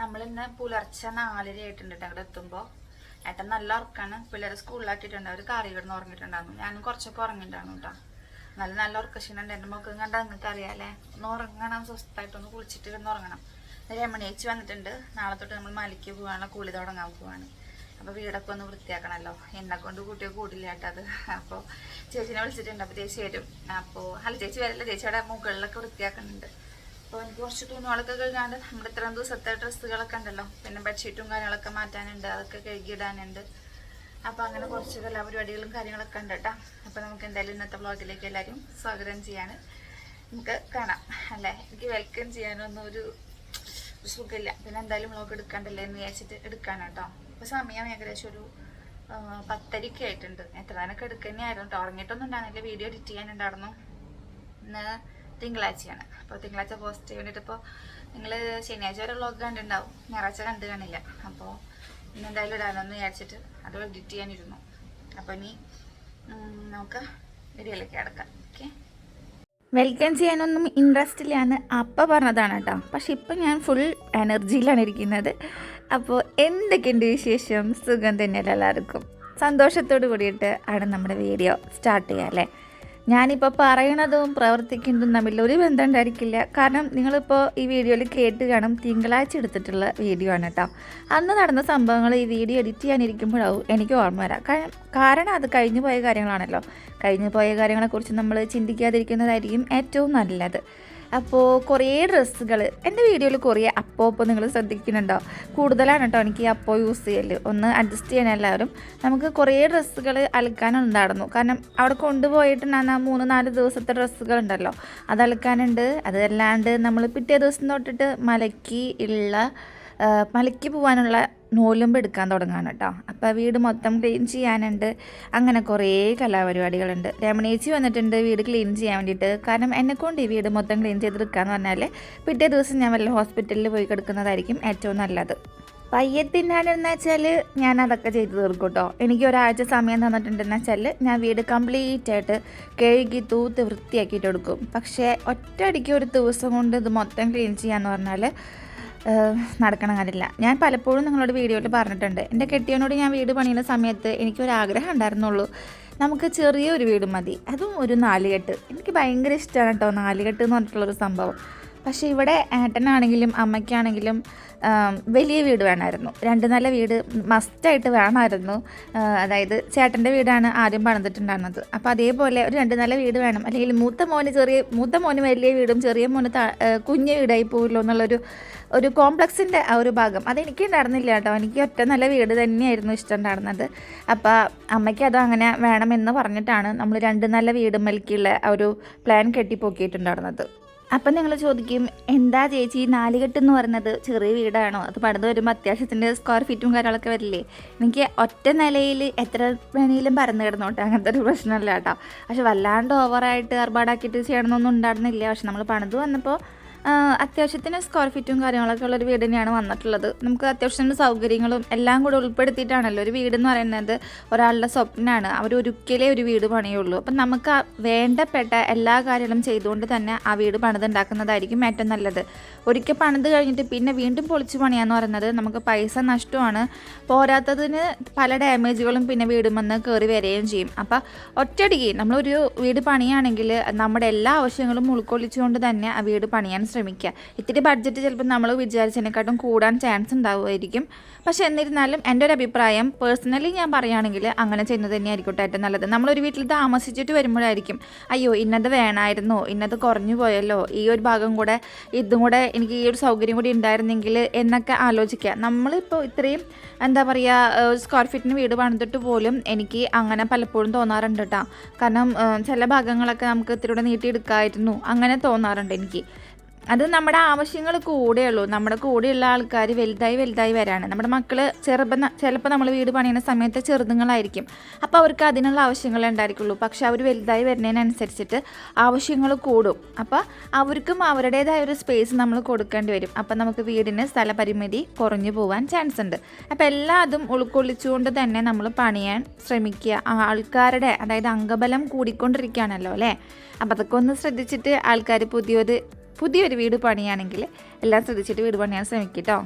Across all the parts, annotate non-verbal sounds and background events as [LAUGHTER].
നമ്മളിന്ന് പുലർച്ചെ നാലര ആയിട്ടുണ്ട് അവിടെ ഇവിടെ എത്തുമ്പോൾ ഏട്ടൻ നല്ല ഉറക്കാണ്. പിള്ളേരെ സ്കൂളിലാക്കിയിട്ടുണ്ട്. അവർ കറി കിടന്ന് ഉറങ്ങിയിട്ടുണ്ടായിരുന്നു. ഞാനും കുറച്ചൊക്കെ ഉറങ്ങിയിട്ടുണ്ടായിരുന്നു നല്ല നല്ല ഉറക്കക്ഷീണുണ്ട് എന്റെ മുഖം കണ്ട നിങ്ങൾക്ക് അറിയാലേ ഒന്ന് ഉറങ്ങണം സ്വസ്ഥമായിട്ടൊന്ന് കുളിച്ചിട്ട് കിടന്ന് ഉറങ്ങണം. രമണിയേച്ചി വന്നിട്ടുണ്ട്. നാളെ തൊട്ട് നമ്മൾ മലയ്ക്ക് പോവാണ് കൂളി തുടങ്ങാൻ പോവാണ്. അപ്പോൾ വീടൊക്കെ ഒന്ന് വൃത്തിയാക്കണമല്ലോ എന്നെ കൊണ്ട് കൂട്ടിയോ കൂടില്ല കേട്ടത് അപ്പോൾ ചേച്ചിനെ വിളിച്ചിട്ടുണ്ട്. അപ്പോൾ ചേച്ചി വരും. അപ്പോൾ അല്ല ചേച്ചി വരില്ല. ചേച്ചിയുടെ മുകളിലൊക്കെ വൃത്തിയാക്കുന്നുണ്ട്. അപ്പോൾ എനിക്ക് കുറച്ച് തുണികളൊക്കെ കഴുകാണ്ട് നമ്മുടെ ഇത്രയും ദിവസത്തെ ഡ്രസ്സുകളൊക്കെ ഉണ്ടല്ലോ. പിന്നെ ബെഡ്ഷീറ്റും കാര്യങ്ങളൊക്കെ മാറ്റാനുണ്ട്. അതൊക്കെ കഴുകിയിടാനുണ്ട്. അപ്പോൾ അങ്ങനെ കുറച്ച് എല്ലാ പരിപാടികളും കാര്യങ്ങളൊക്കെ ഉണ്ട് കേട്ടോ. അപ്പോൾ നമുക്ക് എന്തായാലും ഇന്നത്തെ വ്ളോഗിലേക്ക് എല്ലാവരും സ്വാഗതം ചെയ്യാണ്. നമുക്ക് കാണാം അല്ലേ? എനിക്ക് വെൽക്കം ചെയ്യാനൊന്നും ഒരു സുഖമില്ല. പിന്നെ എന്തായാലും വ്ളോഗ് എടുക്കാണ്ടല്ലേ എന്ന് വിചാരിച്ചിട്ട് എടുക്കാനാണ് കേട്ടോ. അപ്പോൾ സമയം ഏകദേശം ഒരു പത്തരയ്ക്ക് ആയിട്ടുണ്ട്. എത്ര നേരമൊക്കെ എടുക്കുന്നതായിരുന്നു കേട്ടോ ഉറങ്ങിയിട്ടൊന്നും ഉണ്ടായിരുന്നില്ല. വീഡിയോ എഡിറ്റ് ചെയ്യാനുണ്ടായിരുന്നു. ഇന്ന് തിങ്കളാഴ്ചയാണ്. അപ്പോൾ തിങ്കളാഴ്ച പോസ്റ്റ് ചെയ്യാൻ വേണ്ടിയിട്ട് ഇപ്പോൾ നിങ്ങൾ ശനിയാഴ്ച വരെ വ്ളോഗ് കണ്ടിട്ടുണ്ടാവും. ഞായറാഴ്ച കണ്ടു കാണില്ല. അപ്പോൾ ഇന്ന് എന്തായാലും ഇടാനൊന്ന് വിചാരിച്ചിട്ട് അത് എഡിറ്റ് ചെയ്യാനിരുന്നു. അപ്പോൾ ഇനി നമുക്ക് വീഡിയോയിലേക്ക് കിടക്കാം. ഓക്കെ വെൽക്കം ചെയ്യാനൊന്നും ഇൻട്രസ്റ്റ് ഇല്ലാന്ന് അപ്പ പറഞ്ഞതാണ് കേട്ടോ. പക്ഷെ ഇപ്പം ഞാൻ ഫുൾ എനർജിയിലാണ് ഇരിക്കുന്നത്. അപ്പോൾ എന്തൊക്കെയുണ്ട് വിശേഷം? സുഖം തന്നെയല്ല എല്ലാവർക്കും? സന്തോഷത്തോട് കൂടിയിട്ട് ആണ് നമ്മുടെ വീഡിയോ സ്റ്റാർട്ട് ചെയ്യുക അല്ലേ? ഞാനിപ്പോൾ പറയണതും പ്രവർത്തിക്കുന്നതും തമ്മിൽ ഒരു ബന്ധം ഉണ്ടായിരിക്കില്ല. കാരണം നിങ്ങളിപ്പോൾ ഈ വീഡിയോയിൽ കേട്ട് കാണും തിങ്കളാഴ്ച എടുത്തിട്ടുള്ള വീഡിയോ ആണ് കേട്ടോ. അന്ന് നടന്ന സംഭവങ്ങൾ ഈ വീഡിയോ എഡിറ്റ് ചെയ്യാനിരിക്കുമ്പോഴാവും എനിക്ക് ഓർമ്മ വരാം. കാരണം അത് കഴിഞ്ഞു പോയ കാര്യങ്ങളാണല്ലോ. കഴിഞ്ഞു പോയ കാര്യങ്ങളെക്കുറിച്ച് നമ്മൾ ചിന്തിക്കാതിരിക്കുന്നതായിരിക്കും ഏറ്റവും നല്ലത്. അപ്പോൾ കുറേ ഡ്രസ്സുകൾ എന്റെ വീഡിയോയിൽ കുറേ അപ്പോ ഇപ്പോൾ നിങ്ങൾ ശ്രദ്ധിക്കുന്നുണ്ടോ? കൂടുതലാണ് കേട്ടോ എനിക്ക് അപ്പോൾ അപ്പോ യൂസ് ചെയ്യൽ ഒന്ന് അഡ്ജസ്റ്റ് ചെയ്യണം എല്ലാവരും. നമുക്ക് കുറേ ഡ്രസ്സുകൾ അലക്കാനുണ്ടായിരുന്നു കാരണം അവിടെ കൊണ്ടുപോയിട്ട് ഞാൻ ആ മൂന്ന് നാല് ദിവസത്തെ ഡ്രസ്സുകൾ ഉണ്ടല്ലോ അത് അലക്കാനുണ്ട്. അതല്ലാണ്ട് നമ്മൾ പിറ്റേ ദിവസം തൊട്ടിട്ട് മലക്കി ഉള്ള മലക്കി പോകാനുള്ള നൂലുമ്പ് എടുക്കാൻ തുടങ്ങാണ് കേട്ടോ അപ്പോൾ വീട് മൊത്തം ക്ലീൻ ചെയ്യാനുണ്ട്. അങ്ങനെ കുറേ കലാപരിപാടികളുണ്ട്. രമണേച്ചി വന്നിട്ടുണ്ട് വീട് ക്ലീൻ ചെയ്യാൻ വേണ്ടിയിട്ട് കാരണം എന്നെക്കൊണ്ട് ഈ വീട് മൊത്തം ക്ലീൻ ചെയ്ത് ചെയ്തെടുക്കാന്ന് പറഞ്ഞാൽ പിറ്റേ ദിവസം ഞാൻ വല്ല ഹോസ്പിറ്റലിൽ പോയി കിടക്കുന്നതായിരിക്കും ഏറ്റവും നല്ലത്. പയ്യെ തിന്നാനെന്ന് വെച്ചാൽ ഞാൻ അതൊക്കെ ചെയ്തു തീർക്കും കേട്ടോ എനിക്ക് ഒരാഴ്ച സമയം തന്നിട്ടുണ്ടെന്ന് വെച്ചാൽ ഞാൻ വീട് കംപ്ലീറ്റ് ആയിട്ട് കഴുകി തൂത്ത് വൃത്തിയാക്കിയിട്ട് കൊടുക്കും. പക്ഷേ ഒറ്റയടിക്ക് ഒരു ദിവസം കൊണ്ട് ഇത് മൊത്തം ക്ലീൻ ചെയ്യാന്ന് പറഞ്ഞാൽ നടക്കണ കാര്യമില്ല. ഞാൻ പലപ്പോഴും നിങ്ങളോട് വീഡിയോയിൽ പറഞ്ഞിട്ടുണ്ട്. എന്റെ കെട്ടിയവനോട് ഞാൻ വീട് പണിയുന്ന സമയത്ത് എനിക്കൊരാഗ്രഹം ഉണ്ടായിരുന്നുള്ളൂ. നമുക്ക് ചെറിയൊരു വീട് മതി. അതും ഒരു നാലുകെട്ട്. എനിക്ക് ഭയങ്കര ഇഷ്ടമാണ് കേട്ടോ നാലുകെട്ട് എന്ന് പറഞ്ഞിട്ടുള്ളൊരു സംഭവം. പക്ഷേ ഇവിടെ ഏട്ടനാണെങ്കിലും അമ്മയ്ക്കാണെങ്കിലും വലിയ വീട് വേണമായിരുന്നു. രണ്ട് നല്ല വീട് മസ്റ്റായിട്ട് വേണമായിരുന്നു. അതായത് ചേട്ടന്റെ വീടാണ് ആദ്യം പണിതിട്ടുണ്ടായിരുന്നത്. അപ്പോൾ അതേപോലെ ഒരു രണ്ട് നല്ല വീട് വേണം. അല്ലെങ്കിൽ മൂത്ത മോന് ചെറിയ മൂത്ത മോന് വലിയ വീടും ചെറിയ മോന് കുഞ്ഞ് വീടായി പോകില്ലോ എന്നുള്ളൊരു ഒരു കോംപ്ലക്സിന്റെ ആ ഒരു ഭാഗം. അതെനിക്ക് ഉണ്ടായിരുന്നില്ല കേട്ടോ. എനിക്ക് ഒറ്റ നല്ല വീട് തന്നെയായിരുന്നു ഇഷ്ടം ഉണ്ടായിരുന്നത്. അപ്പോൾ അമ്മയ്ക്ക് അത് അങ്ങനെ വേണമെന്ന് പറഞ്ഞിട്ടാണ് നമ്മൾ രണ്ട് നല്ല വീടും മൽക്കുള്ള ആ ഒരു പ്ലാൻ കെട്ടിപ്പോക്കിയിട്ടുണ്ടായിരുന്നത്. അപ്പം നിങ്ങൾ ചോദിക്കും എന്താ ചേച്ചി നാലുകെട്ട് എന്ന് പറയുന്നത്? ചെറിയ വീടാണോ? അത് പണിത് വരുമ്പോൾ അത്യാവശ്യത്തിന്റെ സ്ക്വയർ ഫീറ്റും കാര്യങ്ങളൊക്കെ വരില്ലേ? എനിക്ക് ഒറ്റ നിലയിൽ എത്ര വേണേലും പരന്ന് കിടന്നോട്ടെ. അങ്ങനത്തെ ഒരു പ്രശ്നമല്ല കേട്ടോ. പക്ഷെ വല്ലാണ്ട് ഓവറായിട്ട് ഏർപ്പാടാക്കിയിട്ട് ചെയ്യണമെന്നൊന്നും ഉണ്ടായിരുന്നില്ല. പക്ഷെ നമ്മൾ പണിത് വന്നപ്പോൾ അത്യാവശ്യത്തിന് സ്ക്വയർ ഫീറ്റും കാര്യങ്ങളൊക്കെ ഉള്ളൊരു വീട് തന്നെയാണ് വന്നിട്ടുള്ളത്. നമുക്ക് അത്യാവശ്യത്തിന് സൗകര്യങ്ങളും എല്ലാം കൂടെ ഉൾപ്പെടുത്തിയിട്ടാണല്ലോ ഒരു വീട് എന്ന് പറയുന്നത്. ഒരാളുടെ സ്വപ്നമാണ് അവർ ഒരിക്കലേ ഒരു വീട് പണിയുള്ളൂ. അപ്പം നമുക്ക് വേണ്ടപ്പെട്ട എല്ലാ കാര്യങ്ങളും ചെയ്തുകൊണ്ട് തന്നെ ആ വീട് പണിതുണ്ടാക്കുന്നതായിരിക്കും ഏറ്റവും നല്ലത്. ഒരിക്കൽ പണിത് കഴിഞ്ഞിട്ട് പിന്നെ വീണ്ടും പൊളിച്ച് പണിയാന്ന് പറയുന്നത് നമുക്ക് പൈസ നഷ്ടമാണ്. പോരാത്തതിന് പല ഡാമേജുകളും പിന്നെ വീടും വീടുമെന്ന് കയറി വരികയും ചെയ്യും. അപ്പം ഒറ്റയടിക്ക് നമ്മളൊരു വീട് പണിയാണെങ്കിൽ നമ്മുടെ എല്ലാ ആവശ്യങ്ങളും ഉൾക്കൊള്ളിച്ചുകൊണ്ട് തന്നെ ആ വീട് പണിയാൻ ശ്രമിക്കുക. ഇത്തിരി ബഡ്ജറ്റ് ചിലപ്പോൾ നമ്മൾ വിചാരിച്ചതിനെക്കാട്ടും കൂടാൻ ചാൻസ് ഉണ്ടാവുമായിരിക്കും. പക്ഷേ എന്നിരുന്നാലും എന്റെ ഒരു അഭിപ്രായം പേഴ്സണലി ഞാൻ പറയുകയാണെങ്കിൽ അങ്ങനെ ചെയ്യുന്നത് തന്നെയായിരിക്കും ഏറ്റവും നല്ലത്. നമ്മളൊരു വീട്ടിൽ താമസിച്ചിട്ട് വരുമ്പോഴായിരിക്കും അയ്യോ ഇന്നത് വേണമായിരുന്നോ ഇന്നത് കുറഞ്ഞു പോയല്ലോ ഈ ഒരു ഭാഗം കൂടെ ഇതും കൂടെ എനിക്ക് ഈ ഒരു സൗകര്യം കൂടി ഉണ്ടായിരുന്നെങ്കിൽ എന്നൊക്കെ ആലോചിക്കുക. നമ്മളിപ്പോൾ ഇത്രയും എന്താ പറയുക സ്ക്വയർ ഫീറ്റിന് വീട് പണിതിട്ട് പോലും എനിക്ക് അങ്ങനെ പലപ്പോഴും തോന്നാറുണ്ട് കേട്ടോ കാരണം ചില ഭാഗങ്ങളൊക്കെ നമുക്ക് ഇത്തിരി കൂടെ നീട്ടിയെടുക്കാമായിരുന്നു അങ്ങനെ തോന്നാറുണ്ട് എനിക്ക്. അത് നമ്മുടെ ആവശ്യങ്ങൾ കൂടെയുള്ളൂ നമ്മുടെ കൂടെയുള്ള ആൾക്കാർ വലുതായി വലുതായി വരാണ്. നമ്മുടെ മക്കൾ ചെറുപ്പം ചിലപ്പോൾ നമ്മൾ വീട് പണിയുന്ന സമയത്ത് ചെറുതുങ്ങളായിരിക്കും. അപ്പോൾ അവർക്ക് അതിനുള്ള ആവശ്യങ്ങൾ ഉണ്ടായിരിക്കുള്ളൂ. പക്ഷെ അവർ വലുതായി വരുന്നതിനനുസരിച്ചിട്ട് ആവശ്യങ്ങൾ കൂടും. അപ്പോൾ അവർക്കും അവരുടേതായ ഒരു സ്പേസ് നമ്മൾ കൊടുക്കേണ്ടി വരും. അപ്പോൾ നമുക്ക് വീടിന് സ്ഥലപരിമിതി കുറഞ്ഞു പോകാൻ ചാൻസ് ഉണ്ട്. അപ്പോൾ എല്ലാ അതും ഉൾക്കൊള്ളിച്ചുകൊണ്ട് തന്നെ നമ്മൾ പണിയാൻ ശ്രമിക്കുക. ആൾക്കാരുടെ അതായത് അംഗബലം കൂടിക്കൊണ്ടിരിക്കുകയാണല്ലോ അല്ലേ? അപ്പോൾ അതൊക്കെ ഒന്ന് ശ്രദ്ധിച്ചിട്ട് ആൾക്കാർ പുതിയൊരു പുതിയൊരു വീട് പണിയാണെങ്കിൽ എല്ലാം ശ്രദ്ധിച്ചിട്ട് വീട് പണിയാൻ ശ്രമിക്കും കേട്ടോ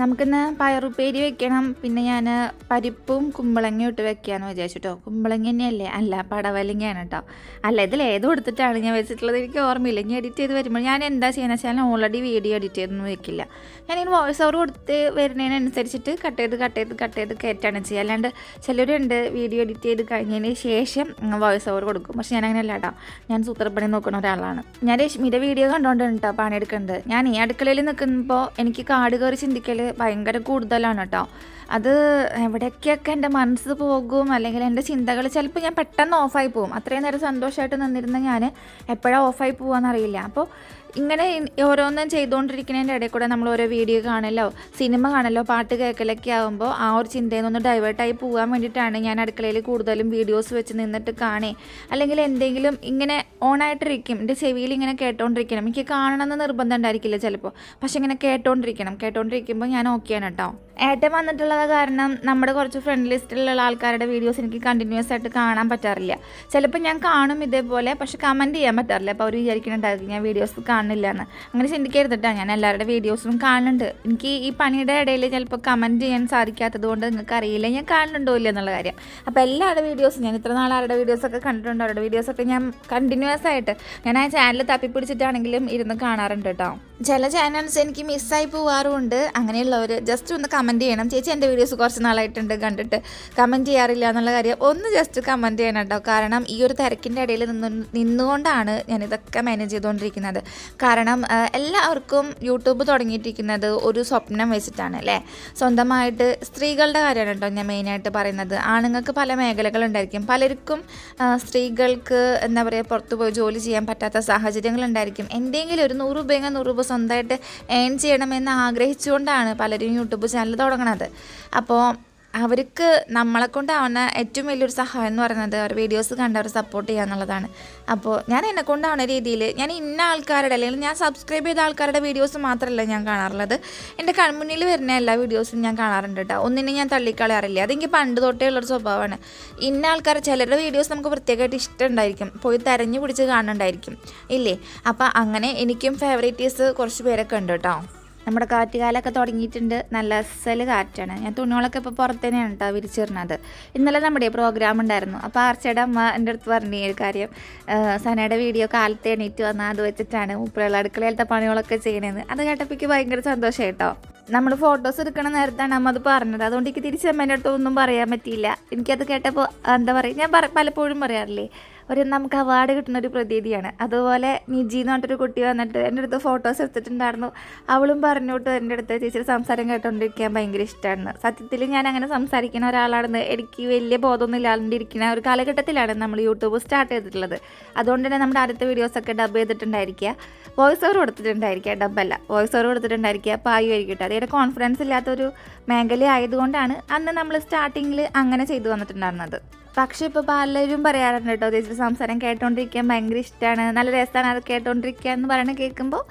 നമുക്കിന്ന് പയറുപ്പേരി വെക്കണം. പിന്നെ ഞാൻ പരിപ്പും കുമ്പളങ്ങയും ഇട്ട് വെക്കാമെന്ന് വിചാരിച്ചിട്ടോ. കുമ്പളങ്ങ തന്നെയല്ലേ? അല്ല പടവലങ്ങയാണ് കേട്ടോ അല്ല ഇതിൽ ഏത് കൊടുത്തിട്ടാണ് ഞാൻ വെച്ചിട്ടുള്ളത്? എനിക്ക് ഓർമ്മയില്ല. ഇനി എഡിറ്റ് ചെയ്ത് വരുമ്പോൾ ഞാൻ എന്താ ചെയ്യുന്നത് വെച്ചാൽ ഓൾറെഡി വീഡിയോ എഡിറ്റ് ചെയ്തൊന്നും വെക്കില്ല. ഞാനിങ്ങനെ വോയിസ് ഓവർ കൊടുത്ത് വരുന്നതിനനുസരിച്ചിട്ട് കട്ട് ചെയ്ത് കട്ട് ചെയ്ത് കട്ട് ചെയ്ത് കയറ്റാണ് ചെയ്യുക. അല്ലാണ്ട് ചിലരുണ്ട് വീഡിയോ എഡിറ്റ് ചെയ്ത് കഴിഞ്ഞതിന് ശേഷം വോയിസ് ഓവർ കൊടുക്കും. പക്ഷെ ഞാൻ അങ്ങനെയല്ല കേട്ടോ ഞാൻ സൂത്രപ്പണി നോക്കുന്ന ഒരാളാണ്. ഞാൻ രശ്മിയുടെ വീഡിയോ കണ്ടുകൊണ്ടാണ് കേട്ടോ പണിയെടുക്കുന്നത് ഞാൻ ഈ അടുക്കളയിൽ നിൽക്കുമ്പോൾ എനിക്ക് കാട് കയറി ചിന്തിക്കൽ ഭയങ്കര കൂടുതലാണ് കേട്ടോ. അത് എവിടേക്കൊക്കെ എന്റെ മനസ്സ് പോകും അല്ലെങ്കിൽ എന്റെ ചിന്തകൾ ചിലപ്പോൾ ഞാൻ പെട്ടെന്ന് ഓഫായി പോകും. അത്രയും നേരം സന്തോഷമായിട്ട് നിന്നിരുന്ന ഞാൻ എപ്പോഴാണ് ഓഫായി പോകാമെന്നറിയില്ല അപ്പോൾ ഇങ്ങനെ ഓരോന്നും ചെയ്തുകൊണ്ടിരിക്കുന്നതിന്റെ ഇടയിൽ കൂടെ നമ്മൾ ഓരോ വീഡിയോ കാണലോ സിനിമ കാണലോ പാട്ട് കേൾക്കലൊക്കെ ആകുമ്പോൾ ആ ഒരു ചിന്തയിൽ നിന്ന് ഡൈവേർട്ടായി പോകാൻ വേണ്ടിയിട്ടാണ് ഞാൻ അടുക്കളയിൽ കൂടുതലും വീഡിയോസ് വെച്ച് നിന്നിട്ട് കാണേ. അല്ലെങ്കിൽ എന്തെങ്കിലും ഇങ്ങനെ ഓണായിട്ടിരിക്കും എന്റെ ചെവിയിൽ ഇങ്ങനെ കേട്ടോണ്ടിരിക്കണം. എനിക്ക് കാണണമെന്ന് നിർബന്ധം ഉണ്ടായിരിക്കില്ല ചിലപ്പോൾ. പക്ഷെ ഇങ്ങനെ കേട്ടോണ്ടിരിക്കണം. കേട്ടോണ്ടിരിക്കുമ്പോൾ ഞാൻ ഓക്കെയാണ് കേട്ടോ ഏട്ടൻ വന്നിട്ടുള്ളത് കാരണം നമ്മുടെ കുറച്ച് ഫ്രണ്ട് ലിസ്റ്റിലുള്ള ആൾക്കാരുടെ വീഡിയോസ് എനിക്ക് കണ്ടിന്യൂസ് ആയിട്ട് കാണാൻ പറ്റാറില്ല. ചിലപ്പോൾ ഞാൻ കാണും ഇതേപോലെ പക്ഷെ കമന്റ് ചെയ്യാൻ പറ്റാറില്ല. അപ്പോൾ അവർ വിചാരിക്കുന്നുണ്ടായിരിക്കും ഞാൻ വീഡിയോസ് കാണില്ല എന്ന് അങ്ങനെ ചിന്തിക്കരുത് കേട്ടോ ഞാൻ എല്ലാവരുടെ വീഡിയോസും കാണുന്നുണ്ട്. എനിക്ക് ഈ പണിയുടെ ഇടയിൽ ചിലപ്പോൾ കമന്റ് ചെയ്യാൻ സാധിക്കാത്തത് കൊണ്ട് നിങ്ങൾക്ക് അറിയില്ല. ഞാൻ കാണുന്നുണ്ടോ ഇല്ല എന്നുള്ള കാര്യം. അപ്പോൾ എല്ലാവരുടെ വീഡിയോസും ഞാൻ ഇത്ര നാൾ ആരുടെ വീഡിയോസൊക്കെ കണ്ടിട്ടുണ്ട്. അവരുടെ വീഡിയോസൊക്കെ ഞാൻ കണ്ടിന്യൂസ് ആയിട്ട് ഞാൻ ആ ചാനൽ തപ്പിപ്പിടിച്ചിട്ടാണെങ്കിലും ഇരുന്ന് കാണാറുണ്ട് കേട്ടോ ചില ചാനൽസ് എനിക്ക് മിസ്സായി പോകാറുമുണ്ട് അങ്ങനെയുള്ളവർ ജസ്റ്റ് ഒന്ന് കമന്റ് ചെയ്യണം. ചേച്ചി എന്റെ വീഡിയോസ് കുറച്ച് നാളായിട്ടുണ്ട് കണ്ടിട്ട് കമന്റ് ചെയ്യാറില്ല എന്നുള്ള കാര്യം ഒന്ന് ജസ്റ്റ് കമന്റ് ചെയ്യണം കേട്ടോ കാരണം ഈ ഒരു തിരക്കിന്റെ ഇടയിൽ നിന്ന് നിന്നുകൊണ്ടാണ് ഞാൻ ഇതൊക്കെ മാനേജ് ചെയ്തുകൊണ്ടിരിക്കുന്നത്. കാരണം എല്ലാവർക്കും യൂട്യൂബ് തുടങ്ങിയിട്ടിരിക്കുന്നത് ഒരു സ്വപ്നം വെച്ചിട്ടാണ് അല്ലേ? സ്വന്തമായിട്ട് സ്ത്രീകളുടെ കാര്യമാണ് കേട്ടോ ഞാൻ മെയിനായിട്ട് പറയുന്നത്. ആണുങ്ങൾക്ക് പല മേഖലകളുണ്ടായിരിക്കും. പലർക്കും സ്ത്രീകൾക്ക് എന്താ പറയുക പുറത്തു പോയി ജോലി ചെയ്യാൻ പറ്റാത്ത സാഹചര്യങ്ങളുണ്ടായിരിക്കും. എന്തെങ്കിലും ഒരു നൂറ് രൂപയെങ്കിൽ നൂറ് രൂപ സ്വന്തമായിട്ട് ഏൺ ചെയ്യണമെന്ന് ആഗ്രഹിച്ചുകൊണ്ടാണ് പലരും യൂട്യൂബ് ചാനൽ തുടങ്ങണത്. അപ്പോൾ അവർക്ക് നമ്മളെ കൊണ്ടാവുന്ന ഏറ്റവും വലിയൊരു സഹായം എന്ന് പറയുന്നത്. അവർ വീഡിയോസ് കണ്ട് അവർ സപ്പോർട്ട് ചെയ്യുക എന്നുള്ളതാണ്. അപ്പോൾ ഞാൻ എന്നെ കൊണ്ടാവുന്ന രീതിയിൽ ഞാൻ ഇന്ന ആൾക്കാരുടെ അല്ലെങ്കിൽ ഞാൻ സബ്സ്ക്രൈബ് ചെയ്ത ആൾക്കാരുടെ വീഡിയോസ് മാത്രമല്ല ഞാൻ കാണാറുള്ളത്. എന്റെ കൺമുന്നിൽ വരുന്ന എല്ലാ വീഡിയോസും ഞാൻ കാണാറുണ്ട് കേട്ടോ ഒന്നിനും ഞാൻ തള്ളിക്കളയാറില്ല. അതെനിക്ക് പണ്ട് തൊട്ടേ ഉള്ളൊരു സ്വഭാവമാണ്. ഇന്ന ആൾക്കാർ ചിലരുടെ വീഡിയോസ് നമുക്ക് പ്രത്യേകമായിട്ട് ഇഷ്ടമുണ്ടായിരിക്കും. പോയി തെരഞ്ഞു പിടിച്ച് കാണുന്നുണ്ടായിരിക്കും. ഇല്ലേ? അപ്പോൾ അങ്ങനെ എനിക്കും ഫേവറേറ്റീസ് കുറച്ച് പേരൊക്കെ ഉണ്ട് കേട്ടോ നമ്മുടെ കാറ്റുകാലൊക്കെ തുടങ്ങിയിട്ടുണ്ട്. നല്ല അസൽ കാറ്റാണ്. ഞാൻ തുണികളൊക്കെ ഇപ്പോൾ പുറത്ത് തന്നെയാണ് കേട്ടോ വിരിച്ചിരുന്നത് ഇന്നലെ നമ്മുടെ പ്രോഗ്രാം ഉണ്ടായിരുന്നു. അപ്പോൾ ആർച്ചയുടെ അമ്മ എന്റെ അടുത്ത് പറഞ്ഞു ഈ ഒരു കാര്യം. സനയുടെ വീഡിയോ കാലത്ത് എണീറ്റ് വന്നാൽ അത് വെച്ചിട്ടാണ് ഉപ്പുള്ള അടുക്കളയിലത്തെ പണികളൊക്കെ ചെയ്യണേന്ന്. അത് കേട്ടപ്പോൾ എനിക്ക് ഭയങ്കര സന്തോഷം കേട്ടോ നമ്മൾ ഫോട്ടോസ് എടുക്കണ നേരത്താണ് അമ്മ അത് പറഞ്ഞത്. അതുകൊണ്ട് എനിക്ക് തിരിച്ച് അമ്മേന്റെ അടുത്തൊന്നും പറയാൻ പറ്റിയില്ല. എനിക്കത് കേട്ടപ്പോൾ എന്താ പറയുക ഞാൻ പലപ്പോഴും പറയാറില്ലേ ഒരു നമുക്ക് അവാർഡ് കിട്ടുന്ന ഒരു പ്രതീതിയാണ്. അതുപോലെ നിജി എന്ന് പറഞ്ഞിട്ടൊരു കുട്ടി വന്നിട്ട് എന്റെ അടുത്ത് ഫോട്ടോസ് എടുത്തിട്ടുണ്ടായിരുന്നു. അവളും പറഞ്ഞോട്ട് എന്റെ അടുത്ത് ചേച്ചിയുടെ സംസാരം കേട്ടോണ്ടിരിക്കാൻ ഭയങ്കര ഇഷ്ടമാണ് സത്യത്തിൽ ഞാൻ അങ്ങനെ സംസാരിക്കുന്ന ഒരാളാണെന്ന് എനിക്ക് വലിയ ബോധമൊന്നും ഇല്ലാണ്ടിരിക്കുന്ന ഒരു കാലഘട്ടത്തിലാണ് നമ്മൾ യൂട്യൂബ് സ്റ്റാർട്ട് ചെയ്തിട്ടുള്ളത്. അതുകൊണ്ട് തന്നെ നമ്മുടെ ആദ്യത്തെ വീഡിയോസൊക്കെ ഡബ് ചെയ്തിട്ടുണ്ടായിരിക്കുക. വോയിസ് ഓവർ കൊടുത്തിട്ടുണ്ടായിരിക്കുക ഡബല്ല വോയിസ് ഓവർ കൊടുത്തിട്ടുണ്ടായിരിക്കുക പായുമായിരിക്കും കേട്ടോ അതേ കോൺഫിഡൻസ് ഇല്ലാത്തൊരു മേഖല ആയതുകൊണ്ടാണ് അന്ന് നമ്മൾ സ്റ്റാർട്ടിങ്ങിൽ അങ്ങനെ ചെയ്തു വന്നിട്ടുണ്ടായിരുന്നത്. പക്ഷേ ഇപ്പോൾ പലരും പറയാറുണ്ട് കേട്ടോ ചേച്ചിയുടെ സംസാരം കേട്ടോണ്ടിരിക്കാൻ ഭയങ്കര ഇഷ്ടമാണ് നല്ല രസമാണ് അത് കേട്ടോണ്ടിരിക്കുക എന്ന് പറയണ കേൾക്കുമ്പോൾ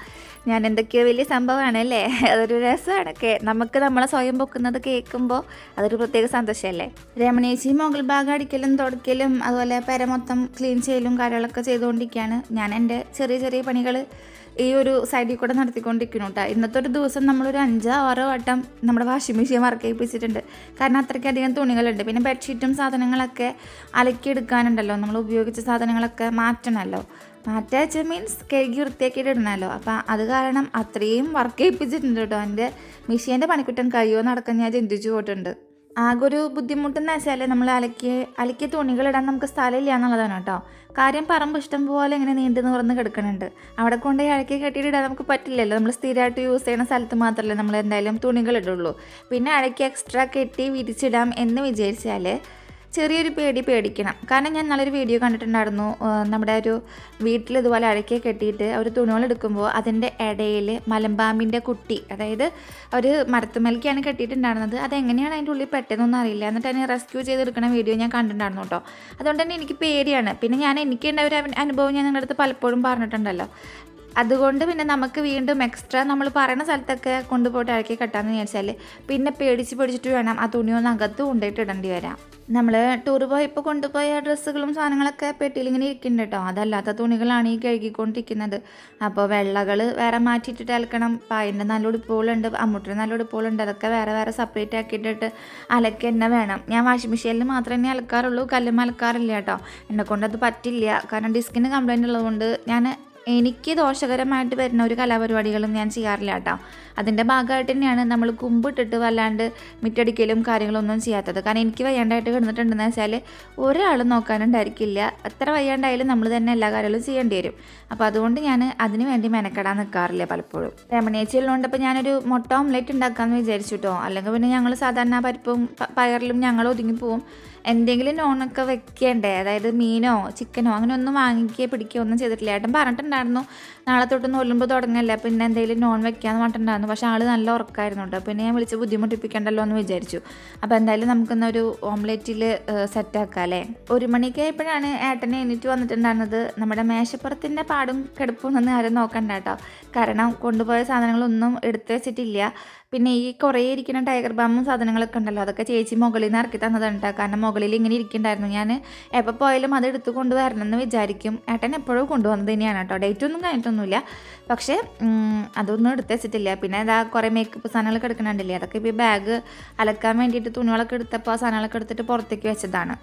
ഞാൻ എന്തൊക്കെയോ വലിയ സംഭവമാണ് അല്ലേ? അതൊരു രസമാണ് കേ നമുക്ക് നമ്മളെ സ്വയം പൊക്കുന്നത് കേൾക്കുമ്പോൾ അതൊരു പ്രത്യേക സന്തോഷമല്ലേ രമണേച്ചി മുകൾ ഭാഗം അടിക്കലും തുടക്കലും അതുപോലെ പെര മൊത്തം ക്ലീൻ ചെയ്യലും കാര്യങ്ങളൊക്കെ ചെയ്തുകൊണ്ടിരിക്കുകയാണ്. ഞാൻ എന്റെ ചെറിയ ചെറിയ പണികൾ ഈ ഒരു സൈഡിൽ കൂടെ നടത്തിക്കൊണ്ടിരിക്കുന്നു കേട്ടോ ഇന്നത്തെ ഒരു ദിവസം നമ്മളൊരു അഞ്ചോ ആറോ വട്ടം നമ്മുടെ വാഷിംഗ് മെഷീൻ വർക്ക് ചെയ്യിപ്പിച്ചിട്ടുണ്ട്. കാരണം അത്രയ്ക്കധികം തുണികളുണ്ട്. പിന്നെ ബെഡ്ഷീറ്റും സാധനങ്ങളൊക്കെ അലക്കിയെടുക്കാനുണ്ടല്ലോ. നമ്മൾ ഉപയോഗിച്ച സാധനങ്ങളൊക്കെ മാറ്റണമല്ലോ മാറ്റാച്ച മീൻസ് കഴുകി വൃത്തിയാക്കിയിട്ട് ഇടണമല്ലോ അപ്പം അത് കാരണം അത്രയും വർക്ക് ചെയ്യിപ്പിച്ചിട്ടുണ്ട് കേട്ടോ. എന്റെ മെഷീന്റെ പണിക്കുറ്റം കഴിയുമോ നടക്കാൻ ഞാൻ ചിന്തിച്ചു പോയിട്ടുണ്ട്. ആകെ ഒരു ബുദ്ധിമുട്ടെന്ന് വെച്ചാൽ നമ്മൾ അലക്കിയ അലക്കിയ തുണികളിടാൻ നമുക്ക് സ്ഥലമില്ല എന്നുള്ളതാണ് കേട്ടോ. കാര്യം പറമ്പ് ഇഷ്ടം പോലെ ഇങ്ങനെ നീണ്ടു നിവർന്ന് കിടക്കുന്നുണ്ട് അവിടെ കൊണ്ട് അലക്കി കെട്ടിയിട്ട് ഇടാൻ നമുക്ക് പറ്റില്ലല്ലോ. നമ്മൾ സ്ഥിരമായിട്ട് യൂസ് ചെയ്യുന്ന സ്ഥലത്ത് മാത്രമല്ല നമ്മൾ എന്തായാലും തുണികൾ ഇടുള്ളൂ പിന്നെ അലക്കി എക്സ്ട്രാ കെട്ടി വിരിച്ചിടാം എന്ന് വിചാരിച്ചാൽ ചെറിയൊരു പേടി പേടിക്കണം. കാരണം ഞാൻ നല്ലൊരു വീഡിയോ കണ്ടിട്ടുണ്ടായിരുന്നു. നമ്മുടെ ഒരു വീട്ടിൽ ഇതുപോലെ അഴക്കെ കെട്ടിയിട്ട് അവർ തുണികൾ എടുക്കുമ്പോൾ അതിന്റെ ഇടയിൽ മലമ്പാമ്പിന്റെ കുട്ടി അതായത് ഒരു മരത്തുമേലേക്കാണ് കെട്ടിയിട്ടുണ്ടായിരുന്നത്. അതെങ്ങനെയാണ് അതിന്റെ ഉള്ളിൽ പെട്ടെന്നൊന്നും അറിയില്ല. എന്നിട്ട് അതിനെ റെസ്ക്യൂ ചെയ്തെടുക്കുന്ന വീഡിയോ ഞാൻ കണ്ടിട്ടുണ്ടായിരുന്നു കേട്ടോ. അതുകൊണ്ട് തന്നെ എനിക്ക് പേടിയാണ്. പിന്നെ ഞാൻ എനിക്കുണ്ടായ ഒരു അനുഭവം ഞാൻ നിങ്ങളുടെ അടുത്ത് പലപ്പോഴും പറഞ്ഞിട്ടുണ്ടല്ലോ. അതുകൊണ്ട് പിന്നെ നമുക്ക് വീണ്ടും എക്സ്ട്രാ നമ്മൾ പറയുന്ന സ്ഥലത്തൊക്കെ കൊണ്ടുപോയിട്ട് ഇറക്കി കെട്ടാന്ന് വിചാരിച്ചാൽ പിന്നെ പേടിച്ച് പേടിച്ചിട്ട് വേണം ആ തുണി ഒന്ന് അകത്ത് കൊണ്ടുപോയിട്ട് ഇടേണ്ടി വരാം നമ്മൾ ടൂർ പോയപ്പോൾ കൊണ്ടുപോയ ഡ്രസ്സുകളും സാധനങ്ങളൊക്കെ പെട്ടിയിൽ ഇങ്ങനെ ഇരിക്കുന്നുണ്ട് കേട്ടോ അതല്ലാത്ത തുണികളാണ് ഈ കഴുകിക്കൊണ്ടിരിക്കുന്നത്. അപ്പോൾ വെള്ളകൾ വേറെ മാറ്റിയിട്ടിട്ട് അലക്കണം പായന്റെ നല്ല ഉടുപ്പുകളുണ്ട് അമ്മൂട്ടിന് നല്ല ഉടുപ്പുകളുണ്ട് അതൊക്കെ വേറെ വേറെ സെപ്പറേറ്റ് ആക്കിയിട്ടിട്ട് അലക്കി തന്നെ വേണം. ഞാൻ വാഷിംഗ് മെഷീനിൽ മാത്രമേ അലക്കാറുള്ളൂ. കല്ലും അലക്കാറില്ല കേട്ടോ എന്നെ കൊണ്ട് അത് പറ്റില്ല. കാരണം ഡിസ്കിന് കംപ്ലൈന്റ് ഉള്ളതുകൊണ്ട് ഞാൻ എനിക്ക് ദോഷകരമായിട്ട് വരുന്ന ഒരു കലാപരിപാടികളും ഞാൻ ചെയ്യാറില്ല കേട്ടോ. അതിന്റെ ഭാഗമായിട്ട് തന്നെയാണ് നമ്മൾ കുമ്പിട്ടിട്ട് വല്ലാണ്ട് മിറ്റടിക്കലും കാര്യങ്ങളൊന്നും ചെയ്യാത്തത്. കാരണം എനിക്ക് വയ്യാണ്ടായിട്ട് കിടന്നിട്ടുണ്ടെന്ന് വെച്ചാൽ ഒരാളും നോക്കാനുണ്ടായിരിക്കില്ല. എത്ര വയ്യാണ്ടായാലും നമ്മൾ തന്നെ എല്ലാ കാര്യങ്ങളും ചെയ്യേണ്ടി വരും. അപ്പോൾ അതുകൊണ്ട് ഞാൻ അതിന് വേണ്ടി മെനക്കെടാൻ നിൽക്കാറില്ല പലപ്പോഴും. രമണേച്ചി ഉള്ളതുകൊണ്ട് ഇപ്പോൾ ഞാനൊരു മുട്ട ഓംലെറ്റ് ഉണ്ടാക്കാമെന്ന് വിചാരിച്ചു കേട്ടോ. അല്ലെങ്കിൽ പിന്നെ ഞങ്ങൾ സാധാരണ പരിപ്പും പയറിലും ഞങ്ങൾ ഒതുങ്ങി പോവും. എന്തെങ്കിലും നോണൊക്കെ വെക്കേണ്ടേ? അതായത് മീനോ ചിക്കനോ അങ്ങനെ ഒന്നും വാങ്ങിക്കുകയോ പിടിക്കുകയോ ഒന്നും ചെയ്തിട്ടില്ല. ഏട്ടൻ പറഞ്ഞിട്ടുണ്ടായിരുന്നു. നാളെ തൊട്ട് നൊല്ലുമ്പോൾ തുടങ്ങല്ലേ പിന്നെ എന്തെങ്കിലും നോൺ വെക്കാന്ന് പറഞ്ഞിട്ടുണ്ടായിരുന്നു. പക്ഷേ ആൾ നല്ല ഉറക്കമായിരുന്നു കേട്ടോ പിന്നെ ഞാൻ വിളിച്ച് ബുദ്ധിമുട്ടിപ്പിക്കണ്ടല്ലോ എന്ന് വിചാരിച്ചു. അപ്പോൾ എന്തായാലും നമുക്കിന്നൊരു ഓംലെറ്റിൽ സെറ്റാക്കാം അല്ലേ? ഒരു മണിക്ക് ആയപ്പോഴാണ് ഏട്ടനെ എണീറ്റ് വന്നിട്ടുണ്ടായിരുന്നത്. നമ്മുടെ മേശപ്പുറത്തിന്റെ പാടും കിടപ്പും ഒന്നും ആരും നോക്കണ്ട കേട്ടോ. കാരണം കൊണ്ടുപോയ സാധനങ്ങളൊന്നും എടുത്ത് വെച്ചിട്ടില്ല. പിന്നെ ഈ കുറേ ഇരിക്കുന്ന ടൈഗർ ബാമും സാധനങ്ങളൊക്കെ ഉണ്ടല്ലോ അതൊക്കെ ചേച്ചി മുകളിൽ നിന്ന് ഇറക്കി തന്നതാണ് കേട്ടോ കാരണം മുകളിൽ ഇങ്ങനെ ഇരിക്കുന്നുണ്ടായിരുന്നു ഞാൻ എപ്പോൾ പോയാലും അത് എടുത്തു കൊണ്ടുവരണം എന്ന് വിചാരിക്കും. ഏട്ടൻ എപ്പോഴും കൊണ്ടുവന്നത് തന്നെയാണ് കേട്ടോ ഡേറ്റ് ഒന്നും കഴിഞ്ഞിട്ടൊന്നുമില്ല. പക്ഷേ അതൊന്നും എടുത്ത് വെച്ചിട്ടില്ല. പിന്നെ ഇതാ കുറേ മേക്കപ്പ് സാധനങ്ങളൊക്കെ എടുക്കണുണ്ടല്ലേ അതൊക്കെ ഇപ്പോൾ ബാഗ് അലക്കാൻ വേണ്ടിയിട്ട് തുണികളൊക്കെ എടുത്തപ്പോൾ ആ സാധനങ്ങളൊക്കെ എടുത്തിട്ട് പുറത്തേക്ക് വെച്ചതാണ്.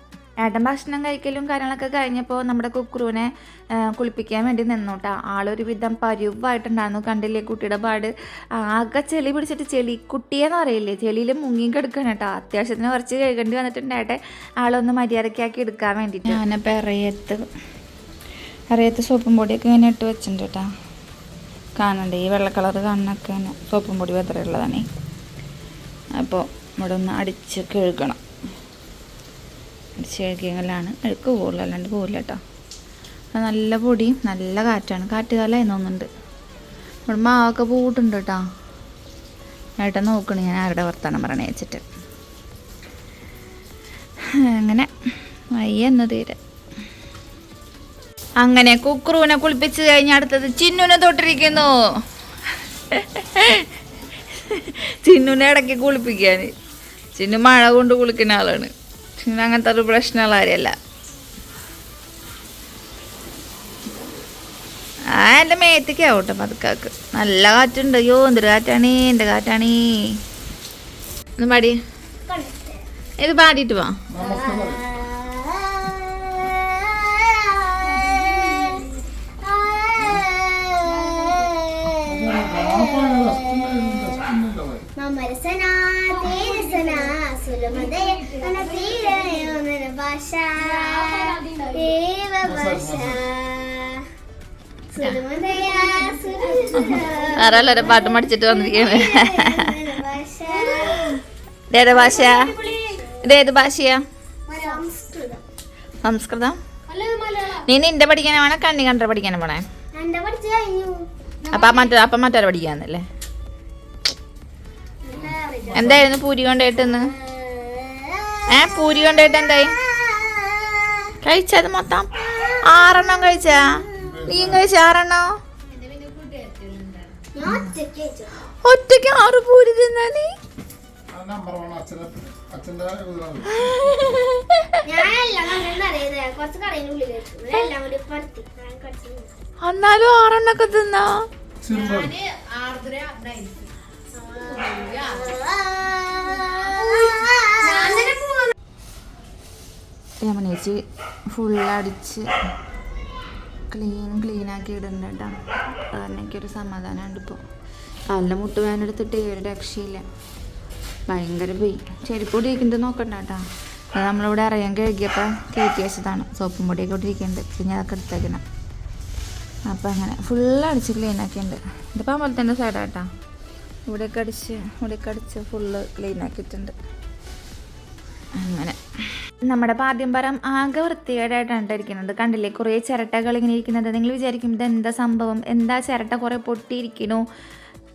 ഏട്ടൻ ഭക്ഷണം കഴിക്കലും കാര്യങ്ങളൊക്കെ കഴിഞ്ഞപ്പോൾ നമ്മുടെ കുക്രൂനെ കുളിപ്പിക്കാൻ വേണ്ടി നിന്നോട്ടാ. ആളൊരു വിധം പരുവായിട്ടുണ്ടായിരുന്നു. കണ്ടില്ലേ കുട്ടിയുടെ പാട്? ആകെ ചെളി പിടിച്ചിട്ട് ചെളി കുട്ടിയെന്ന് പറയില്ലേ? ചെളിയിൽ മുങ്ങി കിടക്കണം കേട്ടോ. അത്യാവശ്യത്തിന് കുറച്ച് കഴുകേണ്ടി വന്നിട്ടുണ്ടായിട്ട് ആളൊന്ന് മര്യാദക്കാക്കി എടുക്കാൻ വേണ്ടിയിട്ട്. ഞാനപ്പോൾ ഇറയത്ത് ഇറയത്ത് സോപ്പും പൊടിയൊക്കെ ഇങ്ങനെ ഇട്ട് വെച്ചിട്ടുണ്ട് കേട്ടോ. കാണണ്ടേ? ഈ വെള്ള കളർ കാണണൊക്കെ സോപ്പും പൊടി വെത്രയുള്ളതാണേ അപ്പോൾ ഇവിടെ ഒന്ന് അടിച്ച് കഴുകണം. അടിച്ച് കഴുകിയെങ്കിലാണ് അഴുക്ക് പോകുള്ളൂ അല്ലാണ്ട് പോകില്ല കേട്ടോ. നല്ല പൊടിയും നല്ല കാറ്റാണ്. കാറ്റുകാലമായി തോന്നുന്നുണ്ട്. ഇവിടെ മാവൊക്കെ പൂട്ടുണ്ട് കേട്ടോ. ഏട്ടൻ നോക്കണേ ഞാൻ ആരുടെ വർത്തമാനം പറയണേ വെച്ചിട്ട്. അങ്ങനെ വയ്യ എന്ന് തീരെ. അങ്ങനെ കുക്കുറുവിനെ കുളിപ്പിച്ച് കഴിഞ്ഞ അടുത്തത് ചിന്നുനെ തൊട്ടിരിക്കുന്നു. ചിന്നുനെ ഇടയ്ക്ക് കുളിപ്പിക്കാൻ ചിന്നു മഴ കൊണ്ട് കുളിക്കുന്ന ആളാണ്. ചിന്നു അങ്ങനത്തെ ഒരു പ്രശ്നമുള്ള കാര്യമല്ല. ആ എന്റെ മേത്തേക്ക് ആവട്ടെ പതുക്കാക്ക്. നല്ല കാറ്റുണ്ട്. അയ്യോ എന്തൊരു കാറ്റാണീ. എന്റെ കാറ്റാണീ. ഒന്ന് പാടി. ഇത് പാടിയിട്ട് വാ. തേരസന അനതീരയോനന ഭാഷ ദേവ ഭാഷ ആരാളൊരു പാട്ട് മടിച്ചിട്ട് വന്നിരിക്കുകയാണ് ഇതേത് ഭാഷ ഇതേത് ഭാഷയാ? സംസ്കൃതം. നീ നിന്റെ പഠിക്കാനാ വേണേ കണ്ണി കണ്ട പഠിക്കാനാ പോണേ അപ്പൊ മറ്റേ അപ്പൊ മറ്റൊരു പഠിക്കാന്നല്ലേ? എന്തായിരുന്നു പൂരി കൊണ്ടേട്ടെന്ന് ഏ പൂരി കൊണ്ടുപോയിട്ട് എന്തായി? കഴിച്ചത് മൊത്തം? ആറെണ്ണം കഴിച്ചാ? നീയും കഴിച്ച ആറെണ്ണോ? ഒറ്റയ്ക്ക് ആറ് പൂരി തിന്നാ നീ? എന്നാലും ആറെണ്ണൊക്കെ തിന്നാ? സിമ്പിൾ പോവാ രമണേച്ചി ഫുള്ളടിച്ച് ക്ലീൻ ആക്കി ഇടുന്നുണ്ട് കേട്ടോ കാരണം എനിക്കൊരു സമാധാനമുണ്ട് ഇപ്പോൾ കാലിന്റെ മുട്ട് വേനെടുത്തിട്ട് ഒരു രക്ഷയില്ല. ഭയങ്കര പോയി ചെരുപ്പൊടി ഇരിക്കുന്നത് നോക്കണ്ട കേട്ടോ അത് നമ്മളിവിടെ അറിയാൻ കഴുകിയപ്പോൾ കയറ്റി വെച്ചതാണ്. സോപ്പും പൊടിയൊക്കെ ഇട്ടിരിക്കുന്നുണ്ട് പിന്നെ അതൊക്കെ എടുത്തേക്കണം. അപ്പോൾ അങ്ങനെ ഫുൾ അടിച്ച് ക്ലീൻ ആക്കിയിട്ടുണ്ട് ഇതിപ്പോൾ അമ്പലത്തിന്റെ സൈഡാട്ടോ ഇവിടെയൊക്കെ അടിച്ച് ഇവിടെയൊക്കെ അടിച്ച് ഫുള്ള് ക്ലീൻ ആക്കിയിട്ടുണ്ട്. അങ്ങനെ. നമ്മുടെ പാദ്യംപരം ആകെ വൃത്തികേടായിട്ടാണ് ഇരിക്കുന്നത് കണ്ടില്ലേ? കുറേ ചിരട്ടകൾ ഇങ്ങനെ ഇരിക്കുന്നത്. നിങ്ങൾ വിചാരിക്കും ഇത് എന്താ സംഭവം? എന്താ ചിരട്ട കുറേ പൊട്ടിയിരിക്കണു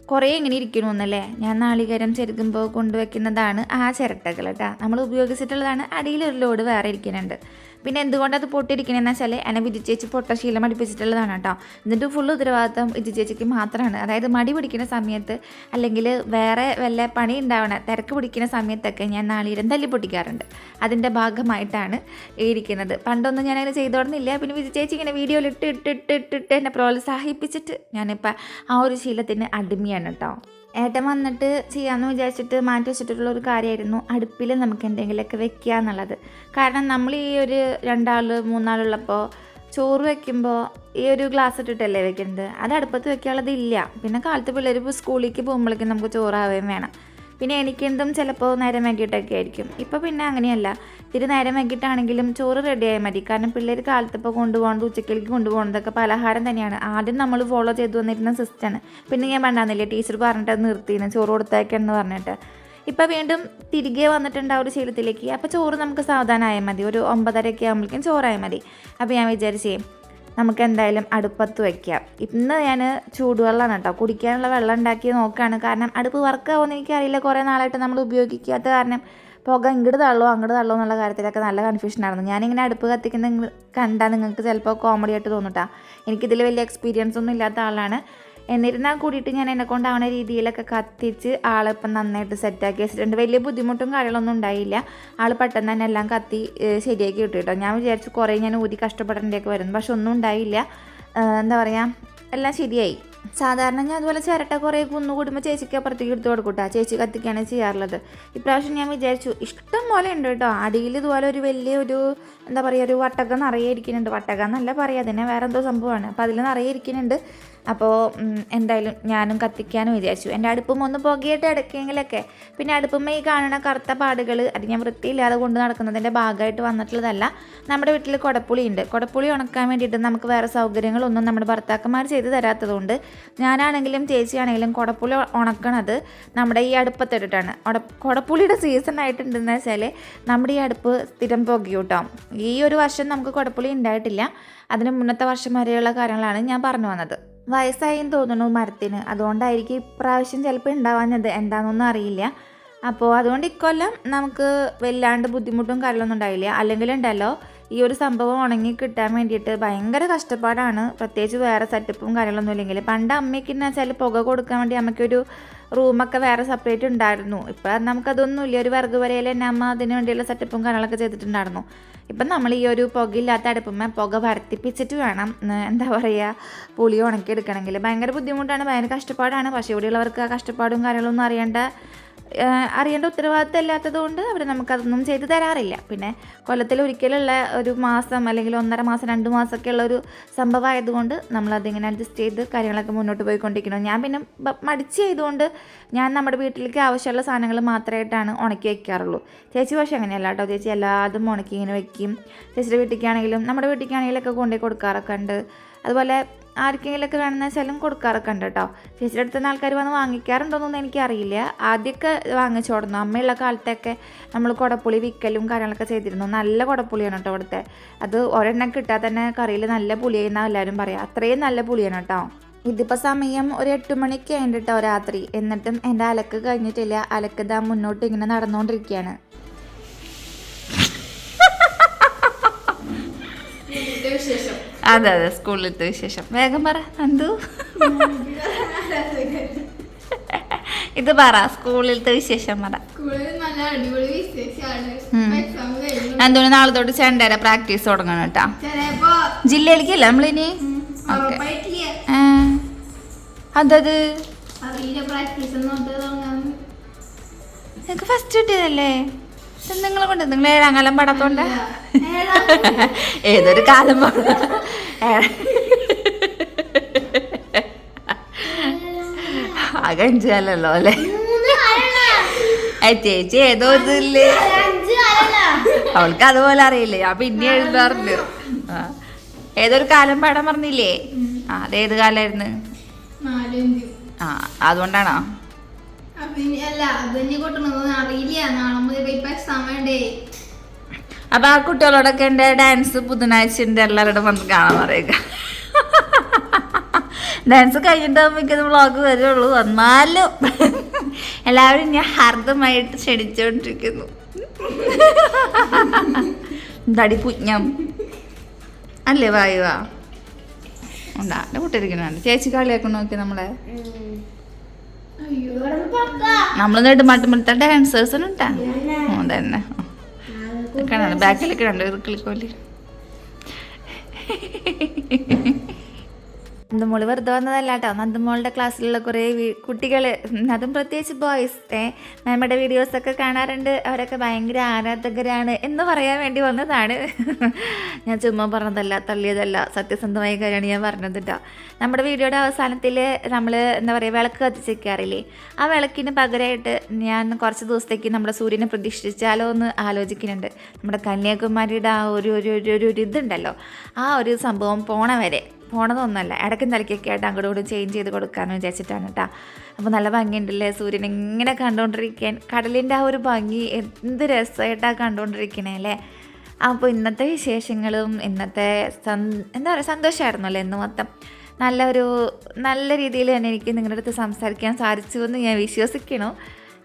കുറേ ഇങ്ങനെ ഇരിക്കണു എന്നല്ലേ ഞാൻ നാളികേരം ചെരുകുമ്പോൾ കൊണ്ടുവയ്ക്കുന്നതാണ് ആ ചിരട്ടകൾ കേട്ടോ നമ്മൾ ഉപയോഗിച്ചിട്ടുള്ളതാണ് അടിയിൽ ഒരു ലോഡ് വേറെ ഇരിക്കുന്നുണ്ട് പിന്നെ എന്തുകൊണ്ട് അത് പൊട്ടിയിരിക്കണമെന്ന് വെച്ചാൽ എന്നെ വിജി ചേച്ചി പൊട്ട ശീലം പഠിപ്പിച്ചിട്ടുള്ളതാണ് കേട്ടോ എന്നിട്ട് ഫുൾ ഉത്തരവാദിത്തം വിജി ചേച്ചിക്ക് മാത്രമാണ് അതായത് മടി പിടിക്കുന്ന സമയത്ത് അല്ലെങ്കിൽ വേറെ വല്ല പണി ഉണ്ടാവണ തിരക്ക് പിടിക്കുന്ന സമയത്തൊക്കെ ഞാൻ നാളികേരം തല്ലി പൊട്ടിക്കാറുണ്ട്. അതിന്റെ ഭാഗമായിട്ടാണ് ഇരിക്കുന്നത്. പണ്ടൊന്നും ഞാനങ്ങനെ ചെയ്തോടുന്നില്ല. പിന്നെ വിജി ചേച്ചി ഇങ്ങനെ വീഡിയോയിൽ ഇട്ട് ഇട്ട് ഇട്ട് ഇട്ട് എന്നെ പ്രോത്സാഹിപ്പിച്ചിട്ട് ഞാനിപ്പോൾ ആ ഒരു ശീലത്തിന് അടിമയാണ് കേട്ടോ ഏട്ടൻ വന്നിട്ട് ചെയ്യാമെന്ന് വിചാരിച്ചിട്ട് മാറ്റി വെച്ചിട്ടുള്ള ഒരു കാര്യമായിരുന്നു അടുപ്പിൽ നമുക്ക് എന്തെങ്കിലുമൊക്കെ വെക്കുക എന്നുള്ളത്. കാരണം നമ്മൾ ഈ ഒരു രണ്ടാൾ മൂന്നാളുള്ളപ്പോൾ ചോറ് വെക്കുമ്പോൾ ഈ ഒരു ഗ്ലാസ് ഇട്ടിട്ടല്ലേ വെക്കുന്നത് അത് അടുപ്പത്ത് വെക്കാനുള്ളത് ഇല്ല പിന്നെ കാലത്ത് പിള്ളേർ സ്കൂളിലേക്ക് പോകുമ്പോഴേക്കും നമുക്ക് ചോറാവുകയും വേണം. പിന്നെ എനിക്കെന്തും ചിലപ്പോൾ നേരം വൈകിട്ടൊക്കെ ആയിരിക്കും. ഇപ്പോൾ പിന്നെ അങ്ങനെയല്ല. ഇത്തിരി നേരം വൈകിട്ടാണെങ്കിലും ചോറ് റെഡിയായാൽ മതി. കാരണം പിള്ളേർ കാലത്തപ്പോൾ കൊണ്ടുപോകേണ്ടത് ഉച്ചക്കിലേക്ക് കൊണ്ടുപോകുന്നതൊക്കെ പലഹാരം തന്നെയാണ്. ആദ്യം നമ്മൾ ഫോളോ ചെയ്തു വന്നിരുന്ന സിസ്റ്റമാണ് പിന്നെ ഞാൻ പണ്ടാന്നില്ലേ ടീച്ചർ പറഞ്ഞിട്ട് നിർത്തിയിരുന്നു ചോറ് കൊടുത്തേക്കെന്ന് പറഞ്ഞിട്ട്. ഇപ്പോൾ വീണ്ടും തിരികെ വന്നിട്ടുണ്ട് ആ ഒരു ശീലത്തിലേക്ക്. അപ്പോൾ ചോറ് നമുക്ക് സാവധാനമായാൽ മതി. ഒരു ഒമ്പതരയൊക്കെ ആകുമ്പോഴേക്കും ചോറായാൽ മതി. അപ്പോൾ ഞാൻ വിചാരിച്ചേ നമുക്ക് എന്തായാലും അടുപ്പത്ത് വയ്ക്കാം ഇന്ന് ഞാൻ ചൂടുവെള്ളമാണ് കേട്ടോ കുടിക്കാനുള്ള വെള്ളം ഉണ്ടാക്കി നോക്കുകയാണ് കാരണം അടുപ്പ് വർക്കാവുമെന്ന് എനിക്കറിയില്ല. കുറേ നാളായിട്ട് നമ്മൾ ഉപയോഗിക്കാത്ത കാരണം പുക ഇങ്ങോട്ട് തള്ളോ അങ്ങോട്ട് തള്ളോ എന്നുള്ള കാര്യത്തിലൊക്കെ നല്ല കൺഫ്യൂഷൻ കൺഫ്യൂഷനായിരുന്നു ഞാനിങ്ങനെ അടുപ്പ് കത്തിക്കുന്ന കണ്ടാൽ നിങ്ങൾക്ക് ചിലപ്പോൾ കോമഡി ആയിട്ട് തോന്നിട്ടാ. എനിക്കിതിൽ വലിയ എക്സ്പീരിയൻസ് ഒന്നും ഇല്ലാത്ത ആളാണ്. എന്നിരുന്നാൽ കൂടിയിട്ട് ഞാൻ എന്നെ കൊണ്ടാവുന്ന രീതിയിലൊക്കെ കത്തിച്ച് ആളിപ്പം നന്നായിട്ട് സെറ്റാക്കി വെച്ചിട്ടുണ്ട്. വലിയ ബുദ്ധിമുട്ടും കാര്യങ്ങളൊന്നും ഉണ്ടായില്ല. ആൾ പെട്ടെന്ന് തന്നെ എല്ലാം കത്തി ശരിയാക്കി കിട്ടും കേട്ടോ. ഞാൻ വിചാരിച്ചു കുറേ ഞാൻ ഊരി കഷ്ടപ്പെടേണ്ടതൊക്കെ വരുന്നു. പക്ഷെ ഒന്നും ഉണ്ടായില്ല. എന്താ പറയുക എല്ലാം ശരിയായി. സാധാരണ ഞാൻ അതുപോലെ ചിരട്ട കുറേ കുന്നു കൂടുമ്പോൾ ചേച്ചിക്ക് അപ്പുറത്തേക്ക് എടുത്ത് കൊടുക്കൂട്ടാ. ചേച്ചി കത്തിക്കാണ് ചെയ്യാറുള്ളത്. ഇപ്രാവശ്യം ഞാൻ വിചാരിച്ചു ഇഷ്ടം പോലെ ഉണ്ട് കേട്ടോ. അടിയിൽ ഇതുപോലെ ഒരു വലിയ ഒരു എന്താ പറയുക ഒരു വട്ടകം നിറയെ ഇരിക്കുന്നുണ്ട്. വട്ടകം എന്നല്ല പറയുക അതിനെ വേറെ എന്തോ സംഭവമാണ്. അപ്പോൾ അതിൽ നിറയെ ഇരിക്കുന്നുണ്ട്. അപ്പോൾ എന്തായാലും ഞാനും കത്തിക്കാനും വിചാരിച്ചു. എന്റെ അടുപ്പും ഒന്ന് പുകയിട്ട് ഇടയ്ക്കെങ്കിലൊക്കെ പിന്നെ അടുപ്പുമ്മ ഈ കാണുന്ന കറുത്ത പാടുകൾ അത് ഞാൻ വൃത്തിയില്ലാതെ കൊണ്ട് നടക്കുന്നതിന്റെ ഭാഗമായിട്ട് വന്നിട്ടുള്ളതല്ല. നമ്മുടെ വീട്ടിൽ കുടപ്പുളി ഉണ്ട് കുടപ്പുളി ഉണക്കാൻ വേണ്ടിയിട്ട് നമുക്ക് വേറെ സൗകര്യങ്ങളൊന്നും നമ്മുടെ ഭർത്താക്കന്മാർ ചെയ്ത് തരാത്തതുകൊണ്ട് ഞാനാണെങ്കിലും ചേച്ചിയാണെങ്കിലും കുടപ്പുളി ഉണക്കണത് നമ്മുടെ ഈ അടുപ്പത്തിട്ടിട്ടാണ്. കുടപ്പുളിയുടെ സീസൺ ആയിട്ടുണ്ടെന്ന് വെച്ചാൽ നമ്മുടെ ഈ അടുപ്പ് സ്ഥിരം പുകയൂട്ടാം. ഈ ഒരു വർഷം നമുക്ക് കുടപ്പുളി ഉണ്ടായിട്ടില്ല. അതിന് മുന്നത്തെ വർഷം വരെയുള്ള കാര്യങ്ങളാണ് ഞാൻ പറഞ്ഞു വന്നത്. വയസ്സായും തോന്നുന്നു മരത്തിന്. അതുകൊണ്ടായിരിക്കും ഇപ്രാവശ്യം ചിലപ്പോൾ ഉണ്ടാവാഞ്ഞത് എന്താണെന്നൊന്നും അറിയില്ല. അപ്പോൾ അതുകൊണ്ട് ഇക്കൊല്ലം നമുക്ക് വല്ലാണ്ട് ബുദ്ധിമുട്ടും കാര്യമൊന്നും ഉണ്ടായില്ല അല്ലെങ്കിൽ ഉണ്ടല്ലോ ഈ ഒരു സംഭവം ഉണങ്ങി കിട്ടാൻ വേണ്ടിയിട്ട് ഭയങ്കര കഷ്ടപ്പാടാണ്. പ്രത്യേകിച്ച് വേറെ സെറ്റപ്പും കാര്യങ്ങളൊന്നും ഇല്ലെങ്കിൽ പണ്ട് അമ്മയ്ക്ക് എന്ന് വെച്ചാൽ പുക കൊടുക്കാൻ വേണ്ടി അമ്മയ്ക്കൊരു റൂമൊക്കെ വേറെ സെപ്പറേറ്റ് ഉണ്ടായിരുന്നു. ഇപ്പം നമുക്കതൊന്നുമില്ല. ഒരു വർഗ വരയിൽ തന്നെ അമ്മ അതിന് വേണ്ടിയുള്ള സെറ്റപ്പും കാര്യങ്ങളൊക്കെ ചെയ്തിട്ടുണ്ടായിരുന്നു. ഇപ്പം നമ്മൾ ഈ ഒരു പുകയില്ലാത്ത അടുപ്പമ്മ പുക വർത്തിപ്പിച്ചിട്ട് വേണം എന്താ പറയുക പുളി ഉണക്കിയെടുക്കണമെങ്കിൽ. ഭയങ്കര ബുദ്ധിമുട്ടാണ് ഭയങ്കര കഷ്ടപ്പാടാണ്. പക്ഷേ ഇവിടെയുള്ളവർക്ക് ആ കഷ്ടപ്പാടും കാര്യങ്ങളൊന്നും അറിയേണ്ട അറിയേണ്ട ഉത്തരവാദിത്തം ഇല്ലാത്തത് കൊണ്ട് അവർ നമുക്കതൊന്നും ചെയ്തു തരാറില്ല. പിന്നെ കൊല്ലത്തിൽ ഒരിക്കലുള്ള ഒരു മാസം അല്ലെങ്കിൽ ഒന്നര മാസം രണ്ട് മാസമൊക്കെ ഉള്ള ഒരു സംഭവമായതുകൊണ്ട് നമ്മളതിങ്ങനെ അഡ്ജസ്റ്റ് ചെയ്ത് കാര്യങ്ങളൊക്കെ മുന്നോട്ട് പോയിക്കൊണ്ടിരിക്കണം ഞാൻ പിന്നെ മടിച്ച് ചെയ്തുകൊണ്ട് ഞാൻ നമ്മുടെ വീട്ടിലേക്ക് ആവശ്യമുള്ള സാധനങ്ങൾ മാത്രമായിട്ടാണ് ഉണക്കി വയ്ക്കാറുള്ളൂ. ചേച്ചി പക്ഷേ അങ്ങനെയല്ല കേട്ടോ. ചേച്ചി എല്ലാതും ഉണക്കി ഇങ്ങനെ വയ്ക്കും. ചേച്ചിയുടെ വീട്ടിലേക്കാണെങ്കിലും നമ്മുടെ വീട്ടിലേക്കാണെങ്കിലൊക്കെ കൊണ്ടുപോയി കൊടുക്കാറൊക്കെ ഉണ്ട്. അതുപോലെ ആർക്കെങ്കിലുമൊക്കെ വേണമെന്ന് വെച്ചാലും കൊടുക്കാറൊക്കെ ഉണ്ട് കേട്ടോ. ചേച്ചിയുടെ അടുത്ത് നിന്ന് ആൾക്കാർ വന്ന് വാങ്ങിക്കാറുണ്ടോയെന്നൊന്നും എനിക്കറിയില്ല. ആദ്യമൊക്കെ വാങ്ങിച്ചോടുന്നു. അമ്മയുള്ള കാലത്തൊക്കെ നമ്മൾ കുടപ്പുളി വിൽക്കലും കാര്യങ്ങളൊക്കെ ചെയ്തിരുന്നു. നല്ല കുടപ്പുളിയാണ് കേട്ടോ ഇവിടുത്തെ. അത് ഒരെണ്ണം കിട്ടാൻ തന്നെ കറിയിൽ നല്ല പുളിയെന്നാണ് എല്ലാവരും പറയാം. അത്രയും നല്ല പുളിയാണ് കേട്ടോ. ഇതിപ്പോൾ സമയം ഒരു എട്ട് മണിക്ക് കഴിഞ്ഞിട്ടോ രാത്രി. എന്നിട്ടും എന്റെ അലക്ക് കഴിഞ്ഞിട്ടില്ല. അലക്ക് ഇതാ മുന്നോട്ട് ഇങ്ങനെ നടന്നുകൊണ്ടിരിക്കുകയാണ് അതെ അതെ സ്കൂളിലത്തെ വിശേഷം. വേഗം പറ എന്തു ഇത് പറ സ്കൂളിലത്തെ വിശേഷം പറ. നന്ദുവിന് നാളെ തൊട്ട് ചെണ്ടര പ്രാക്ടീസ് തുടങ്ങണം കേട്ടോ. ജില്ലയിലേക്കല്ലേ നമ്മളിനി? അതത്? ഫസ്റ്റ് കിട്ടിയതല്ലേ? നിങ്ങളെ കൊണ്ട് നിങ്ങൾ ഏഴാം കാലം പടത്തോണ്ട ഏതൊരു കാലം പാടാ. കാലല്ലോ അല്ലേ? ചേച്ചി ഏതോ ഇതില്ലേ അവൾക്ക് അതുപോലെ അറിയില്ലേ? ഞാൻ പിന്നെ എഴുതാറുണ്ട്. ഏതൊരു കാലം പാടാൻ പറഞ്ഞില്ലേ? ആ അതേത് കാലായിരുന്നു? ആ അതുകൊണ്ടാണോ? അല്ല അറിയില്ല. നാളെ മുതൽ ഇപ്പൊ എക്സാം വേണ്ടേ. അപ്പൊ ആ കുട്ടികളോടൊക്കെ എന്റെ ഡാൻസ് ബുധനാഴ്ച ഉണ്ട് എല്ലാവരോടും വന്ന് കാണാൻ പറയുക. ഡാൻസ് കഴിഞ്ഞിട്ടാകുമ്പോൾ ബ്ലോഗ് വ്ളോഗ് വരുള്ളൂ. എന്നാലും എല്ലാവരും ഞാൻ ഹാർദമായിട്ട് ക്ഷണിച്ചുകൊണ്ടിരിക്കുന്നു തടി പുഞ്ഞം അല്ലേ വായുവാ? ഉണ്ടാ എന്റെ കുട്ടിയിരിക്കുന്നുണ്ട് ചേച്ചി കളിയാക്കണോക്കെ നമ്മളെ? നമ്മൾ നെടുമാട്ടുമ്പോഴത്തെ ഡാൻസേഴ്സ് ഉണ്ടാ തന്നെ ബാക്കിലൊക്കെ ഉണ്ട് ഇറുക്കിളിക്കോലി [LAUGHS] നന്ദമോൾ വെറുതെ വന്നതല്ല കേട്ടോ നന്ദമോളുടെ ക്ലാസ്സിലുള്ള കുറേ കുട്ടികൾ അതും പ്രത്യേകിച്ച് ബോയ്സ് ഏ മാമയുടെ വീഡിയോസൊക്കെ കാണാറുണ്ട്. അവരൊക്കെ ഭയങ്കര ആരാധകരാണ് എന്ന് പറയാൻ വേണ്ടി വന്നതാണ്. [LAUGHS] ഞാൻ ചുമ്മാ പറഞ്ഞതല്ല തള്ളിയതല്ല. സത്യസന്ധമായ കാര്യമാണ് ഞാൻ പറഞ്ഞത് കേട്ടോ നമ്മുടെ വീഡിയോയുടെ അവസാനത്തിൽ നമ്മൾ എന്താ പറയുക വിളക്ക് കത്തിച്ചേക്കാറില്ലേ? ആ വിളക്കിന് പകരമായിട്ട് ഞാൻ കുറച്ച് ദിവസത്തേക്ക് നമ്മുടെ സൂര്യനെ പ്രതിഷ്ഠിച്ചാലോ എന്ന് ആലോചിക്കുന്നുണ്ട്. നമ്മുടെ കന്യാകുമാരിയുടെ ആ ഒരു ഒരു ഒരു ഒരു ഇതുണ്ടല്ലോ. ആ ഒരു സംഭവം പോണ വരെ. പോണതൊന്നുമല്ല ഇടയ്ക്കും തലയ്ക്കൊക്കെ ആയിട്ട് അങ്ങോട്ടും ഇങ്ങോട്ടും ചേഞ്ച് ചെയ്ത് കൊടുക്കാമെന്ന് വിചാരിച്ചിട്ടാണ് കേട്ടോ അപ്പോൾ നല്ല ഭംഗിയുണ്ടല്ലേ? സൂര്യൻ ഇങ്ങനെ കണ്ടുകൊണ്ടിരിക്കാൻ കടലിന്റെ ആ ഒരു ഭംഗി എന്ത് രസമായിട്ടാണ് കണ്ടുകൊണ്ടിരിക്കണേ അല്ലേ? അപ്പോൾ ഇന്നത്തെ വിശേഷങ്ങളും ഇന്നത്തെ എന്താ പറയുക സന്തോഷമായിരുന്നു അല്ലേ ഇന്ന് മൊത്തം. നല്ലൊരു നല്ല രീതിയിൽ തന്നെ എനിക്ക് നിങ്ങളുടെ അടുത്ത് സംസാരിക്കാൻ സാധിച്ചു എന്ന് ഞാൻ വിശ്വസിക്കണു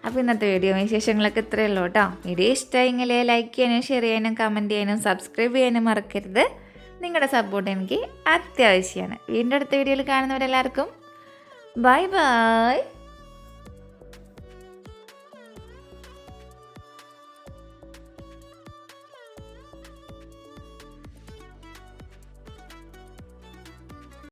അപ്പോൾ ഇന്നത്തെ വീഡിയോ വിശേഷങ്ങളൊക്കെ ഇത്രയേ ഉള്ളൂ കേട്ടോ വീഡിയോ ഇഷ്ടമായെങ്കിൽ ലൈക്ക് ചെയ്യാനും ഷെയർ ചെയ്യാനും കമന്റ് ചെയ്യാനും സബ്സ്ക്രൈബ് ചെയ്യാനും മറക്കരുത്. നിങ്ങളുടെ സപ്പോർട്ട് എനിക്ക് അത്യാവശ്യമാണ് വീണ്ടും അടുത്ത വീഡിയോയിൽ കാണുന്നവരെല്ലാവർക്കും ബൈ ബൈ